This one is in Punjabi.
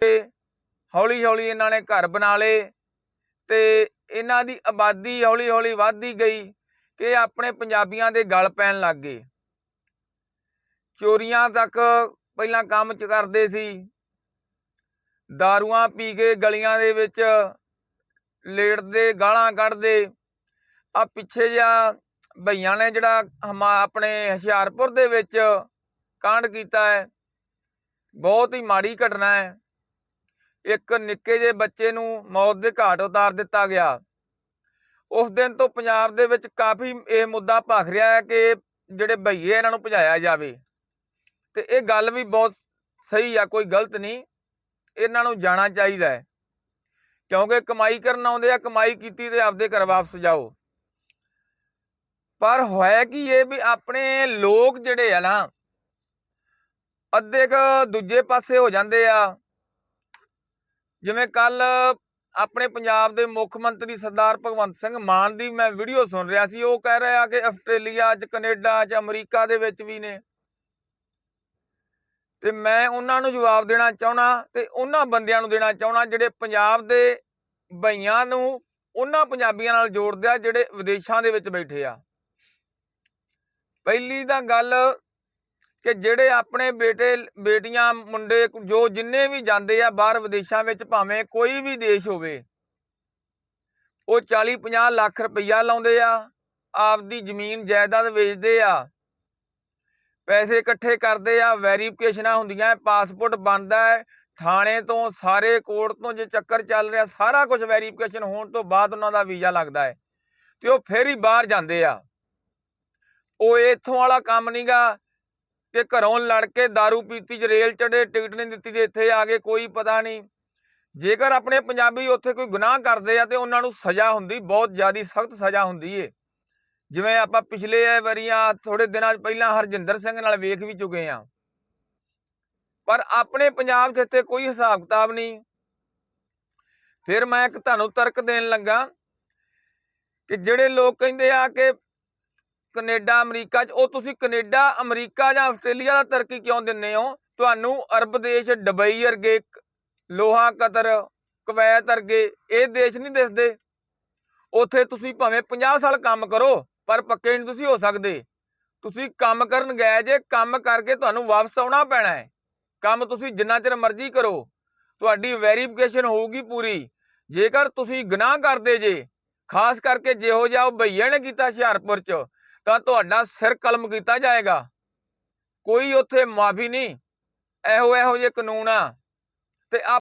ਤੇ ਹੌਲੀ ਹੌਲੀ ਇਹਨਾਂ ਨੇ ਘਰ ਬਣਾ ਲਏ ਤੇ ਇਹਨਾਂ ਦੀ ਆਬਾਦੀ ਹੌਲੀ ਹੌਲੀ ਵੱਧਦੀ ਗਈ ਕਿ ਆਪਣੇ ਪੰਜਾਬੀਆਂ ਦੇ ਗਲ ਪੈਣ ਲੱਗ ਗਏ। ਚੋਰੀਆਂ ਤੱਕ ਪਹਿਲਾਂ ਕੰਮ ਚ ਕਰਦੇ ਸੀ। ਦਾਰੂਆਂ ਪੀ ਕੇ ਗਲੀਆਂ ਦੇ ਵਿੱਚ ਲੇਟਦੇ, ਗਾਲਾਂ ਕੱਢਦੇ। ਆ ਪਿੱਛੇ ਜਿਹਾ ਭਈਆਂ ਨੇ ਜਿਹੜਾ ਹਮਾ ਆਪਣੇ ਹੁਸ਼ਿਆਰਪੁਰ ਦੇ ਵਿੱਚ ਕਾਂਡ ਕੀਤਾ ਹੈ। ਬਹੁਤ ਹੀ ਮਾੜੀ ਘਟਨਾ ਹੈ। ਇੱਕ ਨਿੱਕੇ ਜਿਹੇ ਬੱਚੇ ਨੂੰ ਮੌਤ ਦੇ ਘਾਟ ਉਤਾਰ ਦਿੱਤਾ ਗਿਆ। ਉਸ ਦਿਨ ਤੋਂ ਪੰਜਾਬ ਦੇ ਵਿੱਚ ਕਾਫੀ ਇਹ ਮੁੱਦਾ ਭਖ ਰਿਹਾ ਹੈ ਕਿ ਜਿਹੜੇ ਭਈਏ ਇਹਨਾਂ ਨੂੰ ਭਜਾਇਆ ਜਾਵੇ। ਤੇ ਇਹ ਗੱਲ ਵੀ ਬਹੁਤ ਸਹੀ ਆ, ਕੋਈ ਗਲਤ ਨਹੀਂ। ਇਹਨਾਂ ਨੂੰ ਜਾਣਾ ਚਾਹੀਦਾ ਹੈ। ਕਿਉਂਕਿ ਕਮਾਈ ਕਰਨ ਆਉਂਦੇ ਆ, ਕਮਾਈ ਕੀਤੀ ਤੇ ਆਪਦੇ ਘਰ ਵਾਪਸ ਜਾਓ। ਪਰ ਹੋਇਆ ਕੀ ਇਹ ਵੀ ਆਪਣੇ ਲੋਕ ਜਿਹੜੇ ਆ ਨਾ, ਅੱਧੇ ਕ ਦੂਜੇ ਪਾਸੇ ਹੋ ਜਾਂਦੇ ਆ। ਜਿਵੇਂ ਕੱਲ ਆਪਣੇ ਪੰਜਾਬ ਦੇ ਮੁੱਖ ਮੰਤਰੀ ਸਰਦਾਰ ਭਗਵੰਤ ਸਿੰਘ ਮਾਨ ਦੀ ਮੈਂ ਵੀਡੀਓ ਸੁਣ ਰਿਹਾ ਸੀ, ਉਹ ਕਹਿ ਰਿਹਾ ਕਿ ਆਸਟ੍ਰੇਲੀਆ 'ਚ, ਕੈਨੇਡਾ 'ਚ, ਅਮਰੀਕਾ ਦੇ ਵਿੱਚ ਵੀ ਨੇ। ਤੇ ਮੈਂ ਉਹਨਾਂ ਨੂੰ ਜਵਾਬ ਦੇਣਾ ਚਾਹਣਾ ਤੇ ਉਹਨਾਂ ਬੰਦਿਆਂ ਨੂੰ ਦੇਣਾ ਚਾਹਣਾ ਜਿਹੜੇ ਪੰਜਾਬ ਦੇ ਭਈਆਂ ਨੂੰ ਉਹਨਾਂ ਪੰਜਾਬੀਆਂ ਨਾਲ ਜੋੜਦੇ ਆ, ਜਿਹੜੇ ਵਿਦੇਸ਼ਾਂ ਦੇ ਵਿੱਚ ਬੈਠੇ ਆ। ਪਹਿਲੀ ਤਾਂ ਗੱਲ ਕਿ ਜਿਹੜੇ ਆਪਣੇ ਬੇਟੇ, ਬੇਟੀਆਂ, ਮੁੰਡੇ, ਜੋ ਜਿੰਨੇ ਵੀ ਜਾਂਦੇ ਆ ਬਾਹਰ ਵਿਦੇਸ਼ਾਂ ਵਿੱਚ ਭਾਵੇਂ ਕੋਈ ਵੀ ਦੇਸ਼ ਹੋਵੇ, ਉਹ 40 50 ਲੱਖ ਰੁਪਈਆ ਲਾਉਂਦੇ ਆ, ਆਪਦੀ ਜ਼ਮੀਨ, ਜਾਇਦਾਦ ਵੇਚਦੇ ਆ। ਪੈਸੇ ਇਕੱਠੇ ਕਰਦੇ ਆ, ਵੈਰੀਫਿਕੇਸ਼ਨਾਂ ਹੁੰਦੀਆਂ, ਪਾਸਪੋਰਟ ਬਣਦਾ ਹੈ, ਥਾਣੇ ਤੋਂ, ਸਾਰੇ ਕੋਰਟ ਤੋਂ ਜੇ ਚੱਕਰ ਚੱਲ ਰਿਹਾ, ਸਾਰਾ ਕੁਝ ਵੈਰੀਫਿਕੇਸ਼ਨ ਹੋਣ ਤੋਂ ਬਾਅਦ ਉਹਨਾਂ ਦਾ ਵੀਜ਼ਾ ਲੱਗਦਾ ਹੈ, ਤੇ ਉਹ ਫੇਰ ਹੀ ਬਾਹਰ ਜਾਂਦੇ ਆ। ਉਹ ਇੱਥੋਂ ਵਾਲਾ ਕੰਮ ਨਹੀਂਗਾ ਕਿ ਘਰੋਂ ਲੜ ਕੇ दारू ਪੀਤੀ ਚ ਰੇਲ ਚੜੇ ਟਿਕਟ ਨਹੀਂ ਦਿੱਤੀ, ਜੇ ਇੱਥੇ ਆ ਗਏ, ਕੋਈ ਪਤਾ ਨਹੀਂ। ਜੇਕਰ ਆਪਣੇ ਪੰਜਾਬੀ ਉੱਥੇ ਕੋਈ ਗੁਨਾਹ ਕਰਦੇ ਆ, ਤੇ ਉਹਨਾਂ ਨੂੰ ਸਜ਼ਾ ਹੁੰਦੀ, ਬਹੁਤ ਜ਼ਿਆਦੀ ਸਖਤ ਸਜ਼ਾ ਹੁੰਦੀ ਏ। ਜਿਵੇਂ ਆਪਾਂ ਪਿਛਲੇ ਵਾਰੀਆਂ ਥੋੜੇ ਦਿਨਾਂ ਪਹਿਲਾਂ ਹਰਜਿੰਦਰ ਸਿੰਘ ਨਾਲ ਵੇਖ ਵੀ ਚੁੱਕੇ ਆ। ਪਰ ਆਪਣੇ ਪੰਜਾਬ 'ਚ ਇੱਥੇ ਕੋਈ ਹਿਸਾਬ ਕਿਤਾਬ ਨਹੀਂ। ਫਿਰ ਮੈਂ ਇੱਕ ਤੁਹਾਨੂੰ ਤਰਕ ਦੇਣ ਲੱਗਾ ਕਿ ਜਿਹੜੇ ਲੋਕ ਕਹਿੰਦੇ ਆ ਕਿ ਕੈਨੇਡਾ, ਅਮਰੀਕਾ 'ਚ। ਉਹ ਤੁਸੀਂ ਕੈਨੇਡਾ, ਅਮਰੀਕਾ ਜਾਂ ਆਸਟ੍ਰੇਲੀਆ ਦਾ ਤਰਕੀ ਕਿਉਂ ਦਿੰਦੇ ਹੋ? ਤੁਹਾਨੂੰ ਅਰਬ ਦੇਸ਼, ਦੁਬਈ ਵਰਗੇ ਲੋਹਾ ਕਤਰ, ਕੁਵੈਤ ਵਰਗੇ ਇਹ ਦੇਸ਼ ਨਹੀਂ ਦਿਸਦੇ। ਉੱਥੇ ਤੁਸੀਂ ਭਾਵੇਂ 50 ਸਾਲ ਕੰਮ ਕਰੋ, ਪਰ ਪੱਕੇ ਨਹੀਂ ਤੁਸੀਂ ਹੋ ਸਕਦੇ। ਤੁਸੀਂ ਕੰਮ ਕਰਨ ਗਏ ਜੇ, ਕੰਮ ਕਰਕੇ ਤੁਹਾਨੂੰ ਵਾਪਸ ਆਉਣਾ ਪੈਣਾ ਹੈ। ਕੰਮ ਤੁਸੀਂ ਜਿੰਨਾ ਚਿਰ ਮਰਜ਼ੀ ਕਰੋ। ਤੁਹਾਡੀ ਵੈਰੀਫਿਕੇਸ਼ਨ ਹੋਊਗੀ ਪੂਰੀ। ਜੇਕਰ ਤੁਸੀਂ ਗੁਨਾਹ ਕਰਦੇ ਜੇ, ਖਾਸ ਕਰਕੇ ਜਿਹੋ ਜਿਹਾ ਉਹ ਭਈਏ ਨੇ ਕੀਤਾ ਹੁਸ਼ਿਆਰਪੁਰ 'ਚ ਤਾਂ ਤੁਹਾਡਾ ਸਿਰ ਕਲਮ ਕੀਤਾ ਜਾਏਗਾ। ਕੋਈ ਉੱਥੇ ਮਾਫੀ ਨਹੀਂ। ਇਹੋ ਇਹੋ ਜਿਹੇ ਕਾਨੂੰਨ ਆ। ਤੇ ਆ